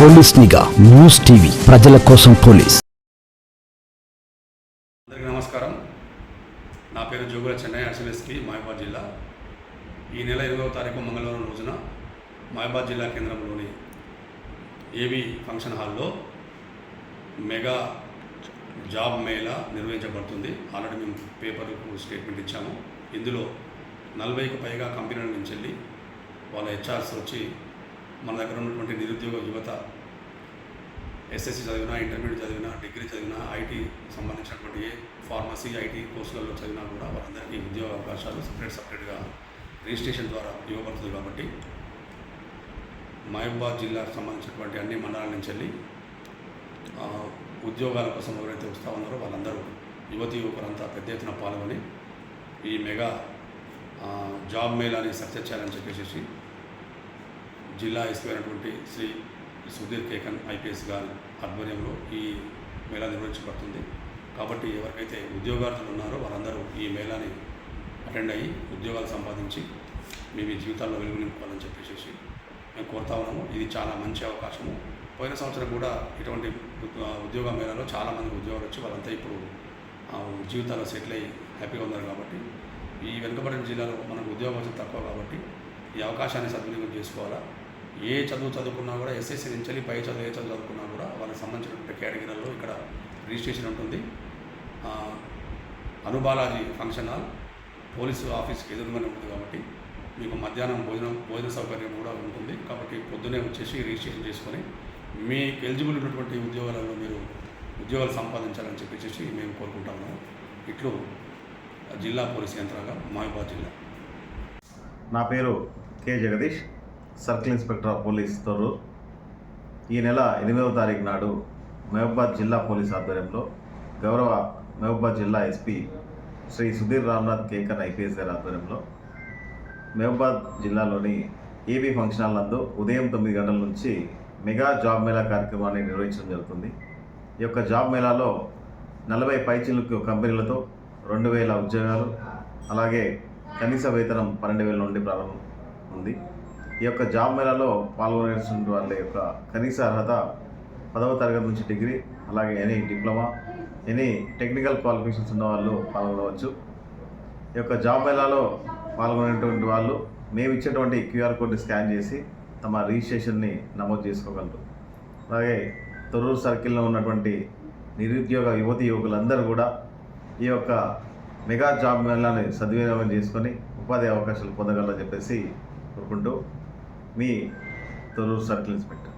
Police నిఘా news TV ప్రజల కోసం పోలీస్. అందరికీ నమస్కారం. నా పేరు జోగుల చెన్నై అర్సలెస్కి మహబాద్ జిల్లా. ఈ నెల ఇరవై తారీఖు మంగళవారం రోజున మహబాద్ జిల్లా కేంద్రంలోని ఏవి ఫంక్షన్ హాల్లో మెగా జాబ్ మేళా నిర్వహించబడుతుంది. ఆల్రెడీ మేము పేపర్కు స్టేట్మెంట్ ఇచ్చాము. ఇందులో నలభైకి పైగా కంపెనీల నుంచి వెళ్ళి వాళ్ళ హెచ్ఆర్స్ వచ్చి మన దగ్గర ఉన్నటువంటి నిరుద్యోగ యువత ఎస్ఎస్సి చదివినా ఇంటర్మీడియట్ చదివినా డిగ్రీ చదివినా ఐటీ సంబంధించినటువంటి ఏ ఫార్మసీ ఐటీ కోర్సులలో చదివినా కూడా వాళ్ళందరికీ ఉద్యోగ అవకాశాలు సపరేట్ సపరేట్గా రిజిస్ట్రేషన్ ద్వారా ఇవ్వబడుతుంది కాబట్టి మహబూబాద్ జిల్లాకు సంబంధించినటువంటి అన్ని మండలాల నుంచి వెళ్ళి ఉద్యోగాల కోసం ఎవరైతే వస్తూ ఉన్నారో వాళ్ళందరూ యువతి యువకులంతా పెద్ద ఎత్తున పాల్గొని ఈ మెగా జాబ్ మేళాని సక్సెస్ చేయాలని చెప్పేసి జిల్లా ఎస్పీ అయినటువంటి శ్రీ సుధీర్ కేకన్ ఐపీఎస్ గారి ఆధ్వర్యంలో ఈ మేళా నిర్వహించబడుతుంది. కాబట్టి ఎవరికైతే ఉద్యోగార్థులు ఉన్నారో వారందరూ ఈ మేళాని అటెండ్ అయ్యి ఉద్యోగాలు సంపాదించి మీ మీ జీవితాల్లో వెలుగు నింపుకోవాలని చెప్పేసి మేము కోరుతా ఉన్నాము. ఇది చాలా మంచి అవకాశము. పోయిన సంవత్సరం కూడా ఇటువంటి ఉద్యోగ మేళాలో చాలామంది ఉద్యోగాలు వచ్చి వాళ్ళంతా ఇప్పుడు జీవితాల్లో సెటిల్ అయ్యి హ్యాపీగా ఉన్నారు కాబట్టి ఈ వెనుకబడిన జిల్లాలో మనకు ఉద్యోగం తక్కువ కాబట్టి ఈ అవకాశాన్ని సద్వినియోగం చేసుకోవాలా? ఏ చదువు చదువుకున్నా కూడా ఎస్ఎస్సి నుంచి పై చదువు ఏ చదువు చదువుకున్నా కూడా వాళ్ళకి సంబంధించినటువంటి కేటగిరీలలో ఇక్కడ రిజిస్ట్రేషన్ ఉంటుంది. అనుబాలాజీ ఫంక్షన్ హాల్ పోలీసు ఆఫీస్కి ఎదురుగానే ఉంటుంది కాబట్టి మీకు మధ్యాహ్నం భోజనం భోజన సౌకర్యం కూడా ఉంటుంది. కాబట్టి పొద్దునే వచ్చేసి రిజిస్ట్రేషన్ చేసుకొని మీకు ఎలిజిబుల్ ఉన్నటువంటి ఉద్యోగాలలో మీరు ఉద్యోగాలు సంపాదించాలని చెప్పేసి మేము కోరుకుంటాము ఇట్లు జిల్లా పోలీస్ యంత్రాంగం మహబూబాద్ జిల్లా. నా పేరు K Jagadish. Circle inspector of police Thorrur ఈ నెల ఎనిమిదవ తారీఖు నాడు మహబూబాద్ జిల్లా పోలీస్ ఆధ్వర్యంలో గౌరవ మహబూబాద్ జిల్లా ఎస్పీ శ్రీ సుధీర్ రామ్నాథ్ కేకర్ ఐపీఎస్ గారి ఆధ్వర్యంలో మహబూబాద్ జిల్లాలోని ఏబీ ఫంక్షన్ హాల్ నందు ఉదయం తొమ్మిది గంటల నుంచి మెగా జాబ్ మేళా కార్యక్రమాన్ని నిర్వహించడం జరుగుతుంది. ఈ యొక్క జాబ్ మేళాలో నలభై పైచిలుకు కంపెనీలతో రెండు వేల ఉద్యోగాలు అలాగే కనీస వేతనం పన్నెండు వేల నుండి ప్రారంభం ఉంది. ఈ యొక్క జాబ్ మేళాలో పాల్గొనేటువంటి వాళ్ళ యొక్క కనీస అర్హత పదవ తరగతి నుంచి డిగ్రీ అలాగే any diploma any technical qualifications ఉన్న వాళ్ళు పాల్గొనవచ్చు. ఈ యొక్క జాబ్ మేళాలో పాల్గొనేటువంటి వాళ్ళు మేము ఇచ్చేటువంటి క్యూఆర్ కోడ్ని స్కాన్ చేసి తమ రిజిస్ట్రేషన్ని నమోదు చేసుకోగలరు. అలాగే తొర్రూరు సర్కిల్లో ఉన్నటువంటి నిరుద్యోగ యువతి యువకులందరూ కూడా ఈ యొక్క మెగా జాబ్ మేళాని సద్వినియోగం చేసుకొని ఉపాధి అవకాశాలు పొందగలరని చెప్పేసి కోరుకుంటూ మీ తొర్రూరు సర్కిల్ ఇన్స్పెక్టర్